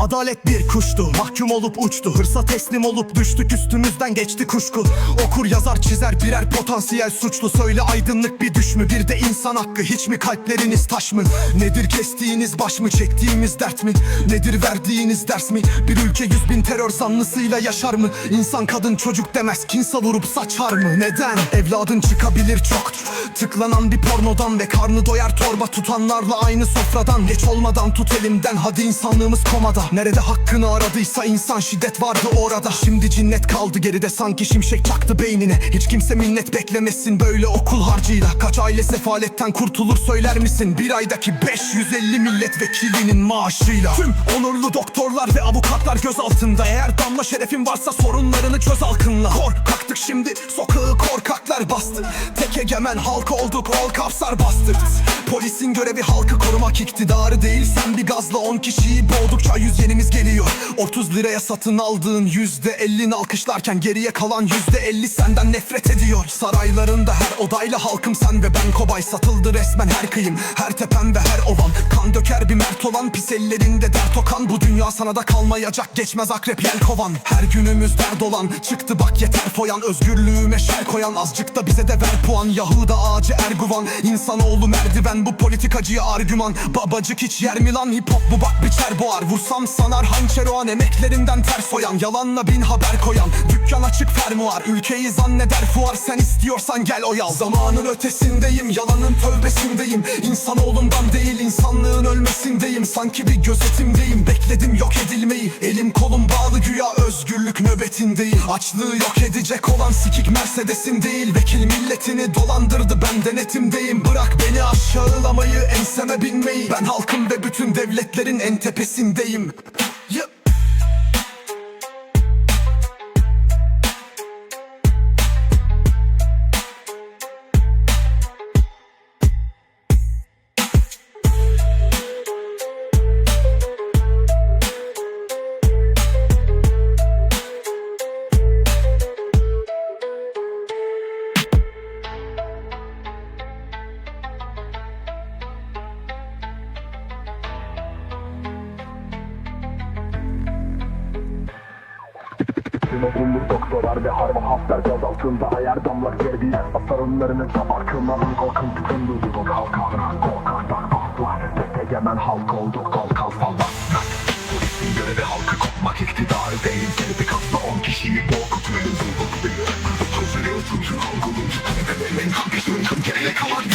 Adalet bir kuştu Mahkum olup uçtu. Hırsa teslim olup düştük üstümüzden geçti kuşku. Okur yazar çizer birer potansiyel suçlu. Söyle aydınlık bir düş mü Bir de insan hakkı. Hiç mi kalpleriniz taş mı? Nedir kestiğiniz baş mı çektiğimiz dert mi? Nedir verdiğiniz ders mi? Bir ülke yüz bin terör zanlısıyla yaşar mı? İnsan kadın çocuk demez kin savurup saçar mı? Neden? Evladın çıkabilir çok. Tıklanan bir pornodan ve karnı doyar torba tutanlarla aynı sofradan. Geç olmadan tut elimden hadi insanlığımız komada Nerede hakkını aradıysa insan şiddet vardı orada. Şimdi cinnet kaldı geride sanki şimşek çaktı beynine. Hiç kimse minnet beklemesin böyle okul harcıyla. Kaç aile sefaletten kurtulur söyler misin? Bir aydaki 550 milletvekilinin maaşıyla. Tüm onurlu doktorlar ve avukatlar göz altında. Eğer damla şerefin varsa sorunlarını çöz halkınla. Korkaktık şimdi sokağı korkaklar bastı. Tek egemen halk olduk ol kapsar bastık Polisin görevi halkı korumak iktidarı değil Sen bir gazla 10 kişiyi boğdukça yüz yenimiz geliyor 30 liraya satın aldığın yüzde ellini alkışlarken Geriye kalan yüzde elli senden nefret ediyor. Saraylarında her odayla halkım sen ve ben kobay. Satıldı resmen her kıyım her tepem ve her ovan. Kan döker bir mert olan pis ellerinde dert okan. Bu dünya sana da kalmayacak geçmez akrep yel kovan. Her günümüz dert olan çıktı bak yeter foyan. Özgürlüğüme şer koyan azıcık da bize de ver puan. Yahuda ağacı Erguvan insanoğlu merdiven. Bu politikacıya argüman. Babacık hiç yer mi lan? Hip hop bu bak biçer boğar. Vursam sanar hançer o an emeklerinden ters oyan Yalanla bin haber koyan Dükkan açık fermuar Ülkeyi zanneder fuar Sen istiyorsan gel oyal Zamanın ötesindeyim Yalanın tövbesindeyim İnsanoğlumdan değil insanlığın ölmesindeyim Sanki bir gözetimdeyim. Bekledim yok edilmeyi Elim kolum bağlı güya özgürlük nöbetindeyim. Açlığı yok edecek olan sikik Mercedes'im değil Vekil milletini dolandırdı ben denetimdeyim. Bırak beni aşağılamayı enseme binmeyi Ben halkım ve bütün devletlerin en tepesindeyim Yeah. Sinopumlu doktorlar ve harma hafter göz altında Ayar damlak verdiler Asarımlarını tam akılmadan korkun tutundu Bu kalkanlar korkaklar korktular Tek halk olduk kol kalfalar Polisin görevi halkı kopmak iktidarı değil. Bir kasla on kişiyi korkutuyor Bulduk bir Sözleri ısınsın algılınca Tüm emeğin kalkışın Tüm geride kalan